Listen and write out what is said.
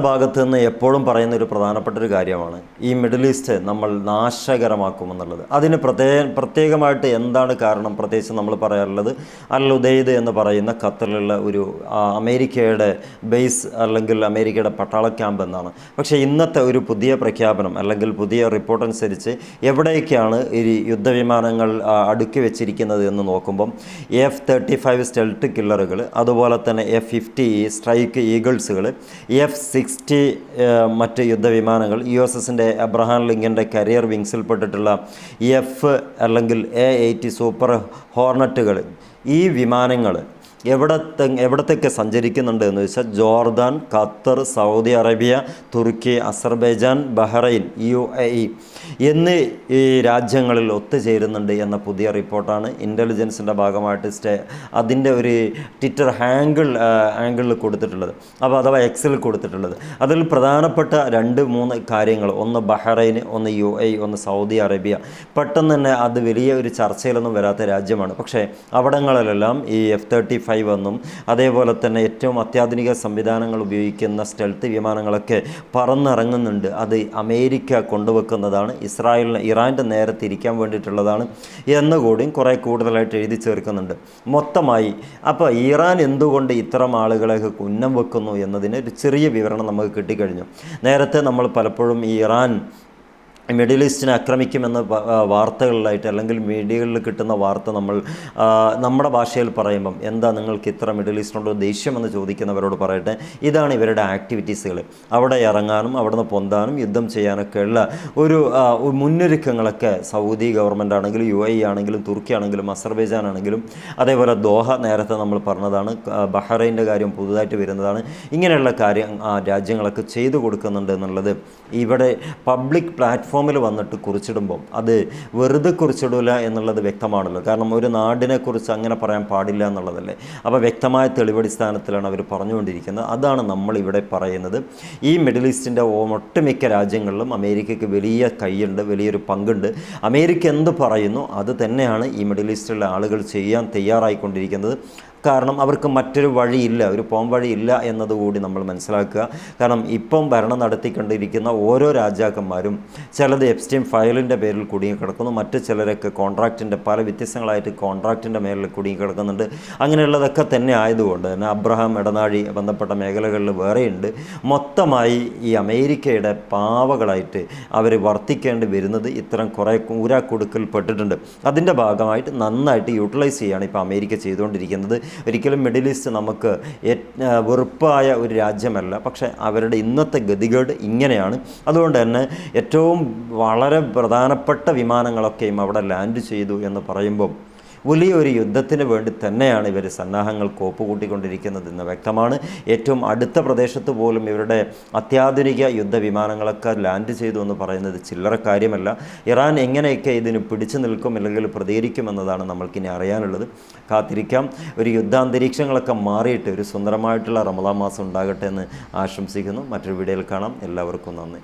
ഭാഗത്ത് നിന്ന് എപ്പോഴും പറയുന്ന ഒരു പ്രധാനപ്പെട്ട ഒരു കാര്യമാണ് ഈ മിഡിൽ ഈസ്റ്റ് നമ്മൾ നാശകരമാക്കുമെന്നുള്ളത്. അതിന് പ്രത്യേക പ്രത്യേകമായിട്ട് എന്താണ് കാരണം പ്രത്യേകിച്ച് നമ്മൾ പറയാറുള്ളത്? അൽ ഉദയ്ദ് എന്ന് പറയുന്ന ഖത്തറിലുള്ള ഒരു അമേരിക്കയുടെ ബേസ് അല്ലെങ്കിൽ അമേരിക്കയുടെ പട്ടാള ക്യാമ്പ് എന്നാണ്. പക്ഷേ ഇന്നത്തെ ഒരു പുതിയ പ്രഖ്യാപനം അല്ലെങ്കിൽ പുതിയ റിപ്പോർട്ട് അനുസരിച്ച് എവിടേക്കാണ് ഈ യുദ്ധവിമാനങ്ങൾ അടുക്കി വെച്ചിരിക്കുന്നത് എന്ന് നോക്കുമ്പം എഫ് തേർട്ടി ഫൈവ് സ്റ്റെൽട്ട് കില്ലറുകൾ അതുപോലെ തന്നെ എഫ് ഫിഫ്റ്റി സ്ട്രൈക്ക് ഈഗിൾസുകൾ എഫ് സിക്സ്റ്റി മറ്റ് യുദ്ധവിമാനങ്ങൾ യു എസ് എസിന്റെ അബ്രഹാം ലിങ്കന്റെ കരിയർ വിങ്സിൽപ്പെട്ടിട്ടുള്ള എഫ് അല്ലെങ്കിൽ എ എയ്റ്റി സൂപ്പർ ഹോർണറ്റുകൾ ഈ വിമാനങ്ങൾ എവിടത്തെ എവിടത്തേക്ക് സഞ്ചരിക്കുന്നുണ്ട് എന്ന് വെച്ചാൽ Jordan Qatar Saudi Arabia Turkey Azerbaijan Bahrain U A E. എന്നീ ഈ രാജ്യങ്ങളിൽ ഒത്തുചേരുന്നുണ്ട് എന്ന പുതിയ റിപ്പോർട്ടാണ് ഇന്റലിജൻസിന്റെ ഭാഗമായിട്ട് സ്റ്റേ അതിന്റെ ഒരു ട്വിറ്റർ ഹാങ്കിൾ ആംഗിളിൽ കൊടുത്തിട്ടുള്ളത്. അപ്പോൾ അഥവാ എക്സിൽ കൊടുത്തിട്ടുള്ളത്. അതിൽ പ്രധാനപ്പെട്ട രണ്ട് മൂന്ന് കാര്യങ്ങൾ. ഒന്ന് ബഹ്റൈൻ ഒന്ന് യു എ ഒന്ന് സൗദി അറേബ്യ. പെട്ടെന്ന് തന്നെ അത് വലിയ ഒരു ചർച്ചയിലൊന്നും വരാത്ത രാജ്യമാണ്. പക്ഷേ അവിടങ്ങളിലെല്ലാം ഈ എഫ് തേർട്ടി ഫൈവ് എന്നും അതേപോലെ തന്നെ ഏറ്റവും അത്യാധുനിക സംവിധാനങ്ങൾ ഉപയോഗിക്കുന്ന സ്റ്റെൽത്ത് വിമാനങ്ങളൊക്കെ പറന്നിറങ്ങുന്നുണ്ട്. അത് അമേരിക്ക കൊണ്ടുവെക്കുന്നതാണ്. ഇസ്രായേലിന് ഇറാന്റെ നേരെ തിരിക്കാൻ വേണ്ടിയിട്ടുള്ളതാണ് എന്നുകൂടിയും കുറേ കൂടുതലായിട്ട് എഴുതി ചേർക്കുന്നുണ്ട്. മൊത്തമായി അപ്പോൾ ഇറാൻ എന്തുകൊണ്ട് ഇത്തരം ആളുകളെയൊക്കെ ഉന്നം വെക്കുന്നു എന്നതിന് ഒരു ചെറിയ വിവരണം നമുക്ക് കിട്ടിക്കഴിഞ്ഞു. നേരത്തെ നമ്മൾ പലപ്പോഴും ഈ ഇറാൻ മിഡിൽ ഈസ്റ്റിനെ ആക്രമിക്കുമെന്ന വാർത്തകളിലായിട്ട് അല്ലെങ്കിൽ മീഡിയകളിൽ കിട്ടുന്ന വാർത്ത നമ്മൾ നമ്മുടെ ഭാഷയിൽ പറയുമ്പം എന്താ നിങ്ങൾക്ക് ഇത്ര മിഡിൽ ഈസ്റ്റിനോട് ദേഷ്യമെന്ന് ചോദിക്കുന്നവരോട് പറയട്ടെ. ഇതാണ് ഇവരുടെ ആക്ടിവിറ്റീസുകൾ. അവിടെ ഇറങ്ങാനും അവിടെ നിന്ന് പൊന്താനും യുദ്ധം ചെയ്യാനൊക്കെയുള്ള ഒരു മുന്നൊരുക്കങ്ങളൊക്കെ സൗദി ഗവൺമെന്റ് ആണെങ്കിലും യു എ ആണെങ്കിലും തുർക്കി ആണെങ്കിലും അസർബൈജാൻ ആണെങ്കിലും അതേപോലെ ദോഹ നേരത്തെ നമ്മൾ പറഞ്ഞതാണ് ബഹ്റൈന്റെ കാര്യം പുതുതായിട്ട് വരുന്നതാണ്. ഇങ്ങനെയുള്ള കാര്യം രാജ്യങ്ങളൊക്കെ ചെയ്തു കൊടുക്കുന്നുണ്ട് എന്നുള്ളത് ഇവിടെ പബ്ലിക് പ്ലാറ്റ്ഫോമിൽ വന്നിട്ട് കുറിച്ചിടുമ്പോൾ അത് വെറുതെ കുറിച്ചിടില്ല എന്നുള്ളത് വ്യക്തമാണല്ലോ. കാരണം ഒരു നാടിനെ കുറിച്ച് അങ്ങനെ പറയാൻ പാടില്ല എന്നുള്ളതല്ലേ. അപ്പോൾ വ്യക്തമായ തെളിവടിസ്ഥാനത്തിലാണ് അവർ പറഞ്ഞുകൊണ്ടിരിക്കുന്നത്. അതാണ് നമ്മൾ ഇവിടെ പറയുന്നത്. ഈ മിഡിൽ ഈസ്റ്റിന്റെ ഒട്ടുമിക്ക രാജ്യങ്ങളിലും അമേരിക്കയ്ക്ക് വലിയ കൈയുണ്ട് വലിയൊരു പങ്കുണ്ട്. അമേരിക്ക എന്ത് പറയുന്നു? അത് തന്നെയാണ് ഈ മിഡിൽ ഈസ്റ്റിലെ ആളുകൾ ചെയ്യാൻ തയ്യാറായിക്കൊണ്ടിരിക്കുന്നത്. കാരണം അവർക്ക് മറ്റൊരു വഴിയില്ല ഒരു പോം വഴിയില്ല എന്നതുകൂടി നമ്മൾ മനസ്സിലാക്കുക. കാരണം ഇപ്പം ഭരണം നടത്തിക്കൊണ്ടിരിക്കുന്ന ഓരോ രാജാക്കന്മാരും ചിലത് എപ്സ്റ്റീൻ ഫയലിന്റെ പേരിൽ കുടുങ്ങി കിടക്കുന്നു മറ്റു ചിലരൊക്കെ കോൺട്രാക്റ്റിന്റെ പല വ്യത്യസ്തങ്ങളായിട്ട് കോൺട്രാക്റ്റിന്റെ മേലിൽ കുടുങ്ങി കിടക്കുന്നുണ്ട്. അങ്ങനെയുള്ളതൊക്കെ തന്നെ ആയതുകൊണ്ട് തന്നെ അബ്രഹാം ഇടനാഴി ബന്ധപ്പെട്ട മേഖലകളിൽ വേറെയുണ്ട്. മൊത്തമായി ഈ അമേരിക്കയുടെ പാവകളായിട്ട് അവർ വർത്തിക്കേണ്ടി വരുന്നത് ഇത്തരം കുറേ ഊരാക്കുടുക്കിൽ പെട്ടിട്ടുണ്ട്. അതിന്റെ ഭാഗമായിട്ട് നന്നായിട്ട് യൂട്ടിലൈസ് ചെയ്യുകയാണ് ഇപ്പോൾ അമേരിക്ക ചെയ്തുകൊണ്ടിരിക്കുന്നത്. ഒരിക്കലും മിഡിൽ ഈസ്റ്റ് നമുക്ക് വെറുപ്പായ ഒരു രാജ്യമല്ല. പക്ഷേ അവരുടെ ഇന്നത്തെ ഗതികേട് ഇങ്ങനെയാണ്. അതുകൊണ്ട് തന്നെ ഏറ്റവും വളരെ പ്രധാനപ്പെട്ട വിമാനങ്ങളൊക്കെയും അവിടെ ലാൻഡ് ചെയ്തു എന്ന് പറയുമ്പം വലിയൊരു യുദ്ധത്തിന് വേണ്ടി തന്നെയാണ് ഇവർ സന്നാഹങ്ങൾ കോപ്പുകൂട്ടിക്കൊണ്ടിരിക്കുന്നത് എന്ന് വ്യക്തമാണ്. ഏറ്റവും അടുത്ത പ്രദേശത്ത് പോലും ഇവരുടെ അത്യാധുനിക യുദ്ധവിമാനങ്ങളൊക്കെ ലാൻഡ് ചെയ്തു എന്ന് പറയുന്നത് ചില്ലറ കാര്യമല്ല. ഇറാൻ എങ്ങനെയൊക്കെ ഇതിന് പിടിച്ചു നിൽക്കും അല്ലെങ്കിൽ പ്രതികരിക്കുമെന്നതാണ് നമ്മൾക്കിനി അറിയാനുള്ളത്. കാത്തിരിക്കാം. ഒരു യുദ്ധാന്തരീക്ഷങ്ങളൊക്കെ മാറിയിട്ട് ഒരു സുന്ദരമായിട്ടുള്ള റമദാ മാസം ഉണ്ടാകട്ടെ എന്ന് ആശംസിക്കുന്നു. മറ്റൊരു വീഡിയോയിൽ കാണാം. എല്ലാവർക്കും നന്ദി.